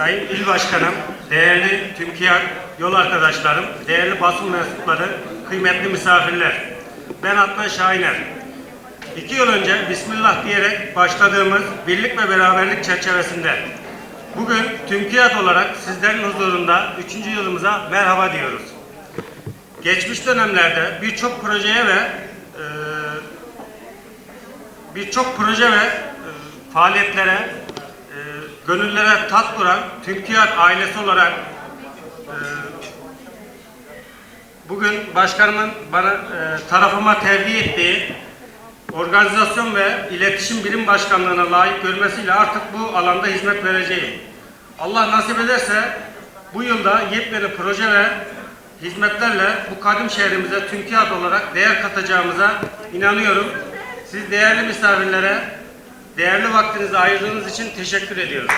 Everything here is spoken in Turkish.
Sayın İl Başkanım, değerli TÜMKİAD yol arkadaşlarım, değerli basın mensupları, kıymetli misafirler. Ben Adnan Şahiner. İki yıl önce Bismillah diyerek başladığımız birlik ve beraberlik çerçevesinde bugün TÜMKİAD olarak sizlerin huzurunda üçüncü yılımıza merhaba diyoruz. Geçmiş dönemlerde birçok projeye ve e, birçok proje ve e, faaliyetlere gönüllere tat kuran TÜMKİAD ailesi olarak e, bugün başkanımın bana e, tarafıma tevdi ettiği organizasyon ve iletişim birim başkanlığına layık görmesiyle artık bu alanda hizmet vereceğim. Allah nasip ederse bu yılda yepyeni proje ve hizmetlerle bu kadim şehrimize TÜMKİAD olarak değer katacağımıza inanıyorum. Siz değerli misafirlere değerli vaktinizi ayırdığınız için teşekkür ediyorum.